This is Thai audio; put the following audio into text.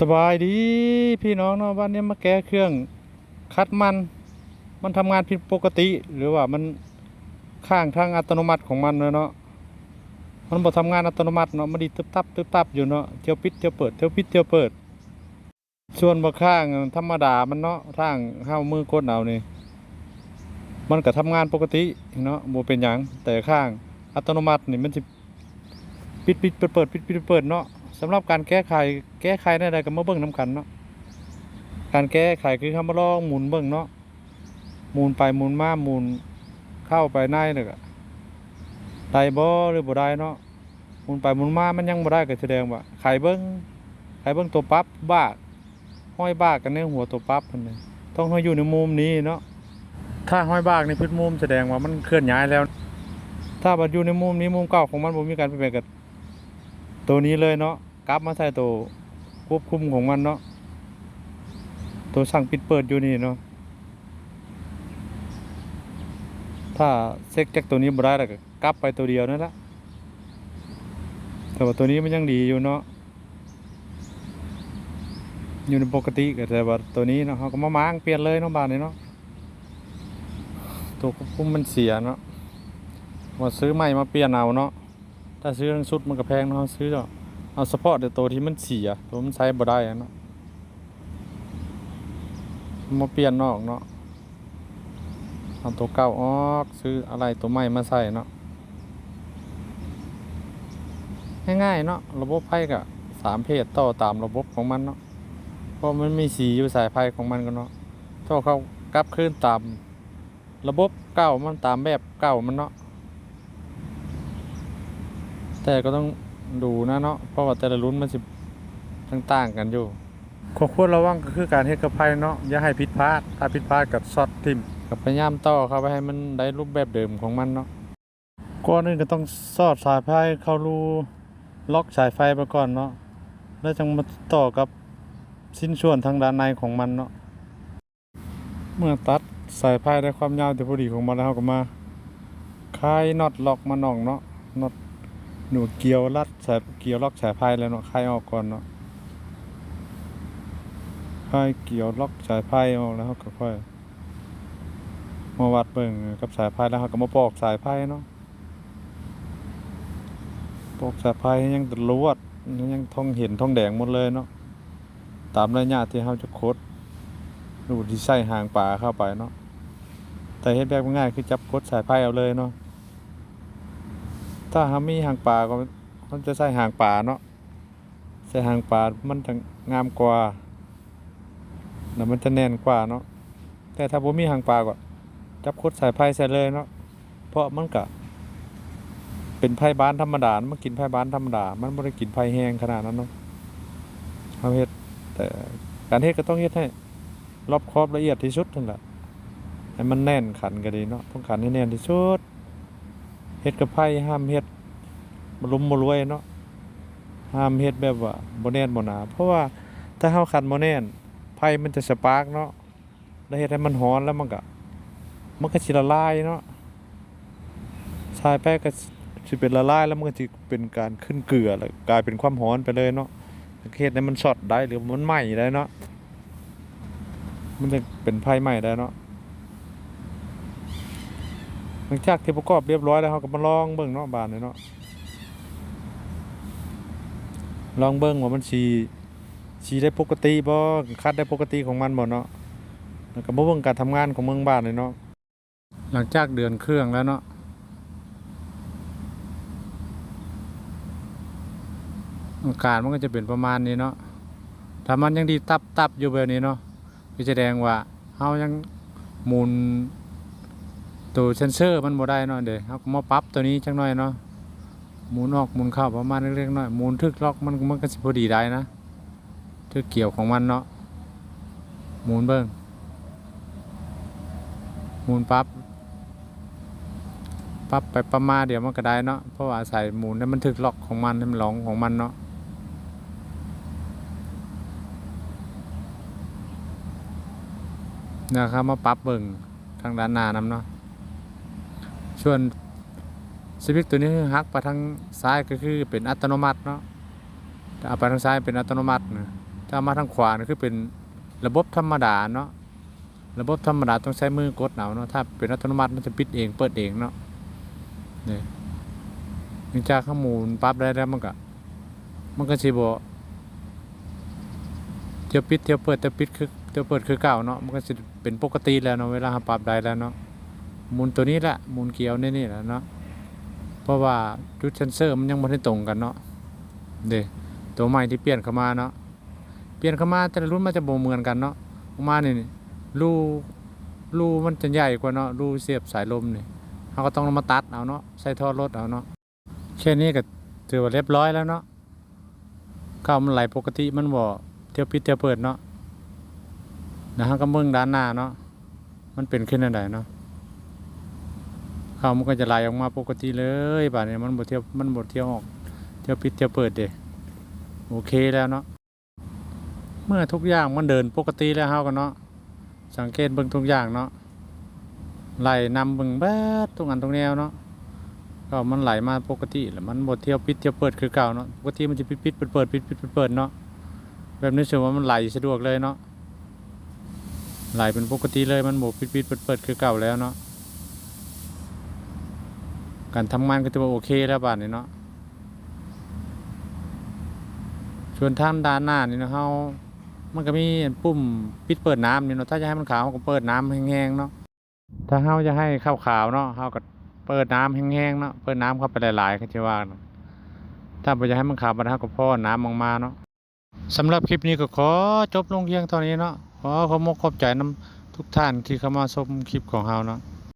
สบายดีพี่น้องเนาะวันนี้มาแก้เครื่องคัดมัน มันทำงานผิดปกติ หรือว่ามันข้างทางอัตโนมัติของมันเนาะมันบ่ทำงานอัตโนมัติเนาะมันดีตึบตับตึบตับอยู่เนาะเที่ยวปิดเที่ยวเปิดเที่ยวปิดเที่ยวเปิด ส่วนบ่ข้างธรรมดามันเนาะทางเฮามือกดเอานี่มันก็ทำงานปกติเนาะบ่เป็นหยังแต่ข้างอัตโนมัตินี่มันสิปิดปิดเปิดเปิดปิดปิดเปิดเนาะำหรับการแก้ไขแก้ไขได้ใดก็มาเบิ่งนํกันเนาะการแก้ไขคือคำว่าลองหมุนเบิ่งเนาะหมุนไปหมุนมาหมุนเข้าไปในนี่ก็ได้บ่หรือบ่ได้เนาะหมุนไปหมุนมามันยังบ่ได้ก็แสดงว่าไขเบิ่งไขเบิ่งตัวปั๊บบาห้อยบากกันในหัวตัวปั๊บมันนี่ต้องให้อยู่ในมุมนี้เนาะถ้าห้อยบาในพื้นมุมแสดงว่ามันเคลื่อนย้ายแล้ว ถ้าบัดอยู่ในมุมนี้มุมเก่าของมันบ่มีการเปลี่ยนแปลงก็ตัวนี้เลยเนาะ กลับมาใส่ตัวควบคุมของมันเนาะตัวสั่งปิดเปิดอยู่นี่เนาะถ้าเซ็กจากตัวนี้บ่ได้แล้วก็กลับไปตัวเดียวนั่นละแต่ว่าตัวนี้มันยังดีอยู่เนาะอยู่ในปกติก็แต่ว่าตัวนี้เนาะเขาก็มาม้างเปลี่ยนเลยเนาะบานนี้เนาะตัวควบคุมมันเสียเนาะว่าซื้อใหม่มาเปลี่ยนเอาเนาะถ้าซื้อทั้งชุดมันก็แพงเนาะซื้อเอา เอาเฉพาะแต่ตัวที่มันเสียตัวมันใช้บ่ได้เนาะมาเปลี่ยนนอกเนาะเอาตัวเก่าออกซื้ออะไรตัวใหม่มาใส่เนาะง่ายๆเนาะระบบไพ่ก็สามเพศต่อตามระบบของมันเนาะเพราะมันมีสีอยู่สายไพ่ของมันก็เนาะถ้าเขากลับคืนตามระบบเก่ามันตามแบบเก่ามันเนาะแต่ก็ต้อง ดูนะเนาะเพราะว่าแต่ละรุ่นมันสิต่างๆกันอยู่ข้อควรระวังก็คือการเฮ็ดกับไพ่เนาะอย่าให้ผิดพลาดถ้าผิดพลาดกับช็อตทิ่มกับพยายามต่อเข้าไปให้มันได้รูปแบบเดิมของมันเนาะก่อนอื่นก็ต้องสอดสายไพ่เข้ารูล็อกสายไฟไปก่อนเนาะแล้วจึงมาต่อกับชิ้นส่วนทางด้านในของมันเนาะเมื่อตัดสายไพ่ได้ความยาวที่พอดีของมันแล้วเราก็มาคลายน็อตล็อกมันออกเนาะน็อต หนูเกียวรัดสายเกียวล็อกสายพายแล้วเนาะคลายออกก่อนเนาะคลายเกี่ยวล็อกสายพายออกแล้วก็ค่อยมาวัดเบิ่งกับสายพายแล้วก็มาปอกสายพายเนาะปอกสายพายยังตลวดยังท่องเห็นท่องแดงหมดเลยเนาะตามระยะที่เราจะคดดูที่ใส่หางปลาเข้าไปเนาะแต่เฮ็ดแบบง่ายคือจับคดสายพายเอาเลยเนาะ ถ้าหามีหางปลาก็มันจะใส่หางปลาเนาะใส่หางปลามันจะงามกว่าแล้วมันจะแน่นกว่าเนาะแต่ถ้าบ่มีหางปลาก็จับคดสายไผ่ใส่เลยเนาะเพราะมันก็เป็นไผ่บ้านธรรมดา มันกินไผ่บ้านธรรมดา มันบ่ได้กินไผ่แห้งขนาดนั้นเนาะเฮาเฮ็ดแต่การเฮ็ดก็ต้องเฮ็ดให้รอบคอบละเอียดที่สุดนั่นแหละให้มันแน่นขันก็ดีเนาะต้องขันให้แน่นที่สุด เฮ็ดกับไผห้ามเฮ็ดบ่ลุมบ่รวยเนาะห้ามเฮ็ดแบบว่าบ่แน่นบ่หนาเพราะว่าถ้าเฮาขันบ่แน่นไผมันจะสปาร์กเนาะแล้วเฮ็ดให้มันร้อนแล้วมันก็มันก็สิละลายเนาะสายแป้งก็สิเป็นละลายแล้วมันก็สิเป็นการขึ้นเกลือแล้วกลายเป็นความร้อนไปเลยเนาะเฮ็ดให้มันช็อตได้หรือมันไหม้ได้เนาะมันจะเป็นไฟไหม้ได้เนาะ หลังจากที่ประกอบเรียบร้อยแล้วเราก็มาลองเบิ่งเนาะบานเลยเนาะลองเบิ่งว่ามันสีสีได้ปกติบ่คัดได้ปกติของมันบ่เนาะแล้วก็มาเบิ่งการทำงานของเมืองบ้านเลยเนาะหลังจากเดือนเครื่องแล้วเนาะอาการมันก็จะเป็นประมาณนี้เนาะถ้ามันยังดีตับตับอยู่แบบนี้เนาะก็แสดงว่าเฮายังหมุน ตัวเซนเซอร์มันบ่ได้เนาะเดี๋ยวเราก็มาปรับตัวนี้จังหน่อยเนาะหมุนออกหมุนเข้าประมาณเล็กๆน้อยหมุนทึกล็อกมันมันก็สิพอดีได้นะทึกเกี่ยวของมันเนาะหมุนเบิ่งหมุนปั๊บปั๊บไปประมาณเดี๋ยวมันก็ได้เนาะเพราะว่าใส่หมุนให้มันทึกล็อกของมันให้มันหลงของมันเนาะนะครับมาปรับเบิ่งทางด้านหน้านำเนาะ ส่วนสวิตตัวนี้ฮักไปทางซ้ายก็คือเป็นอัตโนมัติเนาะแต่เอาไปทางซ้ายเป็นอัตโนมัตินะถ้ามาทางขวานี่คือเป็นระบบธรรมดาเนาะระบบธรรมดาต้องใช้มือกดเอาเนาะถ้าเป็นอัตโนมัติมันจะปิดเองเปิดเองเนาะนี่หลังจากข้อมูลปรับได้แล้วมันก็มันก็สิบ่เที่ยวปิดเที่ยวเปิดแต่ยวปิดคือเที่ยวเปิดคือเก่าเนาะมันก็สิเป็นปกติแล้วเนาะเวลาปรับได้แล้วเนาะ มุนตัวนี้แหละมุนเกียวนี่นี่แหละเนาะเพราะว่าจุดเซนเซอร์มันยังบ่ได้ตรงกันเนาะเด้ตัวใหม่ที่เปลี่ยนเข้ามาเนาะเปลี่ยนเข้ามาแต่ละรุ่นมันจะบ่เหมือนกันเนาะออกมาเนี่นี่รูรูมันจะใหญ่กว่าเนาะรูเสียบสายลมเนี่ยเราก็ต้องมาตัดเอาเนาะใส่ท่อรถเอาเนาะแค่นี้ก็ถือว่าเรียบร้อยแล้วเนาะข้าวมันไหลปกติมันบ่เที่ยวปิดเที่ยวเปิดเนาะนะฮะก็เบิ่งด้านหน้าเนาะมันเป็นขึ้นอันใดเนาะ ข้าวมันก็จะไหลออกมาปกติเลยบาดนี้มันบ่เที่ยวมันบ่เที่ยวออก เที่ยวปิดเที่ยวเปิดเด้โอเคแล้วเนาะเมื่อทุกอย่างมันเดินปกติแล้วเฮากันเนาะสังเกตเบิ่งทุกอย่างเนาะไหลนำเบิ่งเบิดทุกอันทุกแนวเนาะก็มันไหลมาปกติแล้วมันบ่เที่ยวปิดเที่ยวเปิดคือเก่าเนาะปกติมันจะปิดปิดเปิดเปิดปิดปิดเปิดเนาะแบบนี้ถือว่ามันไหลสะดวกเลยเนาะไหลเป็นปกติเลยมันบ่ปิดปิดเปิดเปิดคือเก่าแล้วเนาะ การทำงานก็ถือว่าโอเคแล้วบาดนี้เนาะส่วนทางด้านหน้านี่เนาะเฮามันก็มีปุ่มปิดเปิดน้ำนี่เนาะถ้าจะให้มันขาวก็เปิดน้ำแห้งๆเนาะถ้าเฮาจะให้ข้าวๆเนาะเฮาก็เปิดน้ำแห้งๆเนาะเปิดน้ำเข้าไปหลายๆก็จะว่าเนาถ้าบ่จะให้มันขาวบัดเฮาก็พ่อน้ำออกมาเนาะสำหรับคลิปนี้ก็ขอจบลงเพียงเท่านี้เนาะขอขอบมกขอบใจนํทุกท่านที่เข้ามาชมคลิปของเฮาเนาะ